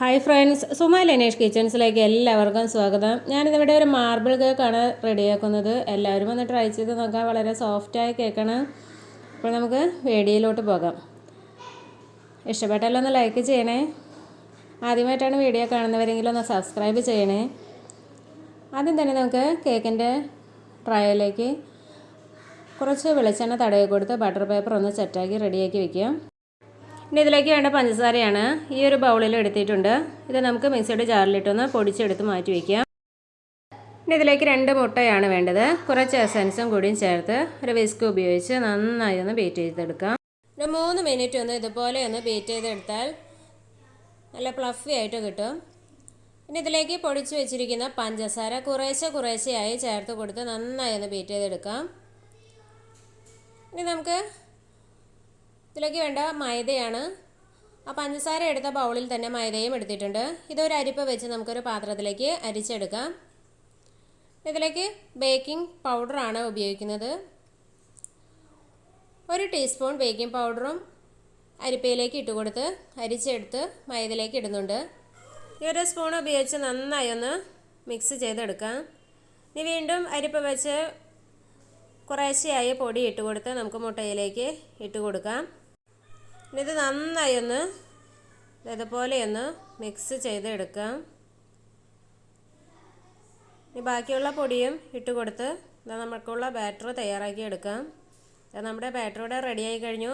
Hi friends Suma Lenesh കിച്ചൺസിലേക്ക് എല്ലാവർക്കും സ്വാഗതം. ഞാനിതിവിടെ ഒരു മാർബിൾ കേക്കാണ് റെഡിയാക്കുന്നത്. എല്ലാവരും ഒന്ന് ട്രൈ ചെയ്ത് നോക്കാം. വളരെ സോഫ്റ്റായ കേക്കാണ് അപ്പോൾ നമുക്ക് വീഡിയോയിലോട്ട് പോകാം. ഇഷ്ടപ്പെട്ടാലൊന്ന് ലൈക്ക് ചെയ്യണേ. ആദ്യമായിട്ടാണ് വീഡിയോ കാണുന്നവരെങ്കിലും ഒന്ന് സബ്സ്ക്രൈബ് ചെയ്യണേ. ആദ്യം തന്നെ നമുക്ക് കേക്കിന്റെ ട്രയലേക്ക് കുറച്ച് വെളിച്ചെണ്ണ തടയിൽ കൊടുത്ത് ബട്ടർ പേപ്പർ ഒന്ന് സെറ്റാക്കി റെഡിയാക്കി വെക്കാം. ഇനി ഇതിലേക്ക് വേണ്ട പഞ്ചസാരയാണ് ഈ ഒരു ബൗളിൽ എടുത്തിട്ടുണ്ട്. ഇത് നമുക്ക് മിക്സിയുടെ ജാറിലിട്ടൊന്ന് പൊടിച്ചെടുത്ത് മാറ്റി വയ്ക്കാം. പിന്നെ ഇതിലേക്ക് രണ്ട് മുട്ടയാണ് വേണ്ടത്. കുറച്ച് എസൻസും കൂടിയും ചേർത്ത് ഒരു വിസ്ക് ഉപയോഗിച്ച് നന്നായി ഒന്ന് ബീറ്റ് ചെയ്തെടുക്കാം. ഒരു മൂന്ന് മിനിറ്റ് ഒന്ന് ഇതുപോലെ ഒന്ന് ബീറ്റ് ചെയ്തെടുത്താൽ നല്ല ഫ്ലഫി ആയിട്ട് കിട്ടും. ഇനി ഇതിലേക്ക് പൊടിച്ച് വെച്ചിരിക്കുന്ന പഞ്ചസാര കുറേശ്ശെ കുറേശ്ശെയായി ചേർത്ത് കൊടുത്ത് നന്നായി ഒന്ന് ബീറ്റ് ചെയ്തെടുക്കാം. ഇനി നമുക്ക് ഇതിലേക്ക് വേണ്ട മൈദയാണ്. ആ പഞ്ചസാര എടുത്ത ബൗളിൽ തന്നെ മൈദയും എടുത്തിട്ടുണ്ട്. ഇതൊരു അരിപ്പ വെച്ച് നമുക്കൊരു പാത്രത്തിലേക്ക് അരിച്ചെടുക്കാം. ഇതിലേക്ക് ബേക്കിംഗ് പൗഡറാണ് ഉപയോഗിക്കുന്നത്. ഒരു ടീസ്പൂൺ ബേക്കിംഗ് പൗഡറും അരിപ്പയിലേക്ക് ഇട്ട് കൊടുത്ത് അരിച്ചെടുത്ത് മൈദയിലേക്ക് ഇടുന്നുണ്ട്. ഈ ഒരു സ്പൂൺ ഉപയോഗിച്ച് നന്നായി ഒന്ന് മിക്സ് ചെയ്തെടുക്കാം. ഇനി വീണ്ടും അരിപ്പ വെച്ച് കുറേശ്ശെയായി പൊടി ഇട്ട് കൊടുത്ത് നമുക്ക് മുട്ടയിലേക്ക് ഇട്ട് കൊടുക്കാം. ഇനി ഇത് നന്നായി ഒന്ന് ഇതുപോലെ ഒന്ന് മിക്സ് ചെയ്തെടുക്കാം ഇനി ബാക്കിയുള്ള പൊടിയും ഇട്ട് കൊടുത്ത് നമുക്കുള്ള ബാറ്റർ തയ്യാറാക്കി എടുക്കാം നമ്മുടെ ബാറ്റർ ഇവിടെ റെഡിയായി കഴിഞ്ഞു.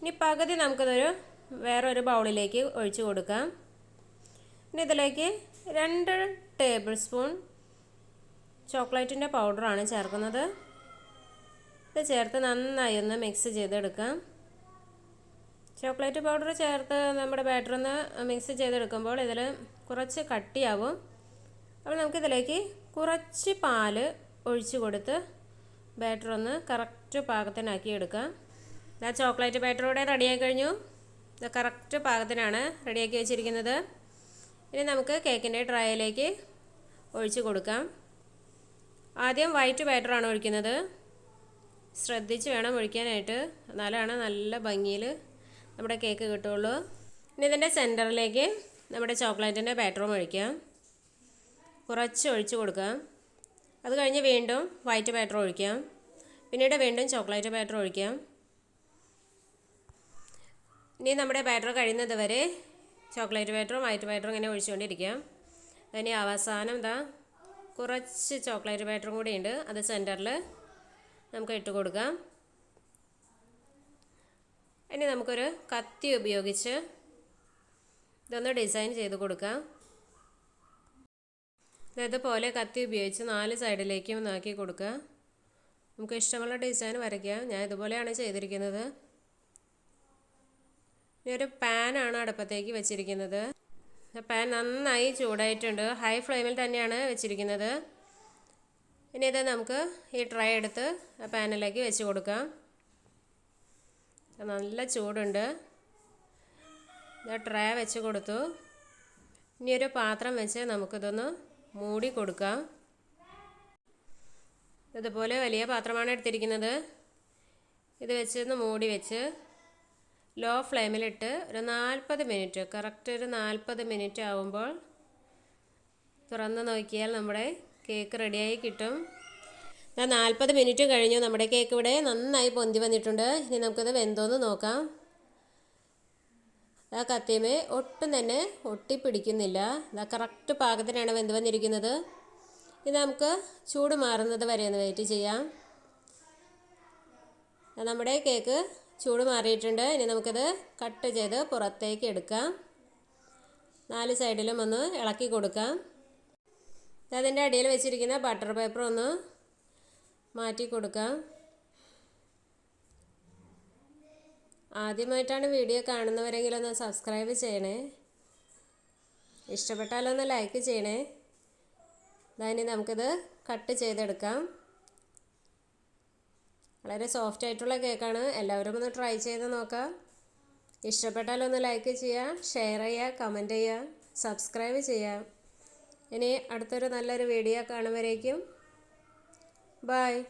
ഇനി പകുതി നമുക്കിതൊരു വേറൊരു ബൗളിലേക്ക് ഒഴിച്ചു കൊടുക്കാം ഇനി ഇതിലേക്ക് രണ്ട് ടേബിൾ സ്പൂൺ ചോക്ലേറ്റിന്റെ പൗഡറാണ് ചേർക്കുന്നത്. ഇത് ചേർത്ത് നന്നായി ഒന്ന് മിക്സ് ചെയ്തെടുക്കാം ചോക്ലേറ്റ് പൗഡർ ചേർത്ത് നമ്മുടെ ബാറ്റർ ഒന്ന് മിക്സ് ചെയ്തെടുക്കുമ്പോൾ ഇതിൽ കുറച്ച് കട്ടിയാവും. അപ്പോൾ നമുക്കിതിലേക്ക് കുറച്ച് പാൽ ഒഴിച്ചു കൊടുത്ത് ബാറ്റർ ഒന്ന് കറക്റ്റ് പാകത്തിനാക്കി എടുക്കാം. ഇതാ ചോക്ലേറ്റ് ബാറ്റർ ഇവിടെ റെഡിയായി കഴിഞ്ഞു. ഇത് കറക്റ്റ് പാകത്തിനാണ് റെഡിയാക്കി വെച്ചിരിക്കുന്നത്. ഇനി നമുക്ക് കേക്കിന്റെ ട്രയയിലേക്ക് ഒഴിച്ച് കൊടുക്കാം. ആദ്യം വൈറ്റ് ബാറ്ററാണ് ഒഴിക്കുന്നത്. ശ്രദ്ധിച്ച് വേണം ഒഴിക്കാനായിട്ട്. എന്നാലാണ് നല്ല ഭംഗിയിൽ നമ്മുടെ കേക്ക് കിട്ടുള്ളൂ. ഇനി ഇതിന്റെ സെന്ററിലേക്ക് നമ്മുടെ ചോക്ലേറ്റിന്റെ ബാറ്ററും ഒഴിക്കാം. കുറച്ച് ഒഴിച്ച് കൊടുക്കാം. അത് കഴിഞ്ഞ് വീണ്ടും വൈറ്റ് ബാറ്റർ ഒഴിക്കാം. പിന്നീട് വീണ്ടും ചോക്ലേറ്റ് ബാറ്റർ ഒഴിക്കാം. ഇനി നമ്മുടെ ബാറ്റർ കഴിയുന്നത് വരെ ചോക്ലേറ്റ് ബാറ്ററും വൈറ്റ് ബാറ്ററും ഇങ്ങനെ ഒഴിച്ചുകൊണ്ടിരിക്കാം. അതിന് അവസാനം ഇതാ കുറച്ച് ചോക്ലേറ്റ് ബാറ്ററും കൂടിയുണ്ട് അത് സെന്ററിൽ നമുക്ക് ഇട്ട് കൊടുക്കാം. ഇനി നമുക്കൊരു കത്തി ഉപയോഗിച്ച് ഇതൊന്ന് ഡിസൈൻ ചെയ്ത് കൊടുക്കാം. ഇതേപോലെ കത്തി ഉപയോഗിച്ച് നാല് സൈഡിലേക്കും ഒന്നാക്കി കൊടുക്കുക. നമുക്ക് ഇഷ്ടമുള്ള ഡിസൈൻ വരയ്ക്കാം. ഞാൻ ഇതുപോലെയാണ് ചെയ്തിരിക്കുന്നത്. ഇനി ഒരു പാനാണ് അടുപ്പത്തേക്ക് വെച്ചിരിക്കുന്നത്. പാൻ നന്നായി ചൂടായിട്ടുണ്ട്. ഹൈ ഫ്ലെയിമിൽ തന്നെയാണ് വെച്ചിരിക്കുന്നത്. ഇനി ഇത് നമുക്ക് ഈ ട്രൈ എടുത്ത് പാനിലേക്ക് വെച്ച് കൊടുക്കാം. നല്ല ചൂടുണ്ട്. ട്രേ വെച്ച് കൊടുത്തു. ഇനി ഒരു പാത്രം വെച്ച് നമുക്കിതൊന്ന് മൂടി കൊടുക്കാം. ഇതുപോലെ വലിയ പാത്രമാണ് എടുത്തിരിക്കുന്നത്. ഇത് വെച്ച് ഒന്ന് മൂടി വെച്ച് ലോ ഫ്ലെയിമിലിട്ട് ഒരു നാൽപ്പത് മിനിറ്റ് കറക്റ്റ് ഒരു നാൽപ്പത് മിനിറ്റ് ആവുമ്പോൾ തുറന്ന് നോക്കിയാൽ നമ്മുടെ കേക്ക് റെഡിയായി കിട്ടും. നാൽപ്പത് മിനിറ്റ് കഴിഞ്ഞു. നമ്മുടെ കേക്ക് ഇവിടെ നന്നായി പൊന്തി വന്നിട്ടുണ്ട്. ഇനി നമുക്കത് വെന്തോന്ന് നോക്കാം. ആ കത്തിയമേ ഒട്ടും തന്നെ ഒട്ടിപ്പിടിക്കുന്നില്ല. ഇതാ കറക്റ്റ് പാകത്തിനാണ് വെന്ത് വന്നിരിക്കുന്നത്. ഇത് നമുക്ക് ചൂട് മാറുന്നത് വരെ ഒന്ന് വെയിറ്റ് ചെയ്യാം. നമ്മുടെ കേക്ക് ചൂട് മാറിയിട്ടുണ്ട്. ഇനി നമുക്കത് കട്ട് ചെയ്ത് പുറത്തേക്ക് എടുക്കാം. നാല് സൈഡിലും ഒന്ന് ഇളക്കി കൊടുക്കാം. അതിന്റെ അടിയിൽ വെച്ചിരിക്കുന്ന ബട്ടർ പേപ്പർ ഒന്ന് മാറ്റി കൊടുക്കാം. ആദ്യമായിട്ടാണ് വീഡിയോ കാണുന്നവരെങ്കിൽ ഒന്ന് സബ്സ്ക്രൈബ് ചെയ്യണേ. ഇഷ്ടപ്പെട്ടാലൊന്ന് ലൈക്ക് ചെയ്യണേ. അതിന് നമുക്കിത് കട്ട് ചെയ്തെടുക്കാം. വളരെ സോഫ്റ്റ് ആയിട്ടുള്ള കേക്കാണ്. എല്ലാവരും ഒന്ന് ട്രൈ ചെയ്ത് നോക്കാം. ഇഷ്ടപ്പെട്ടാലൊന്ന് ലൈക്ക് ചെയ്യുക ഷെയർ ചെയ്യുക കമന്റ് ചെയ്യുക സബ്സ്ക്രൈബ് ചെയ്യുക ഇനി അടുത്തൊരു നല്ലൊരു വീഡിയോ കാണുമ്പോഴേക്കും Bye.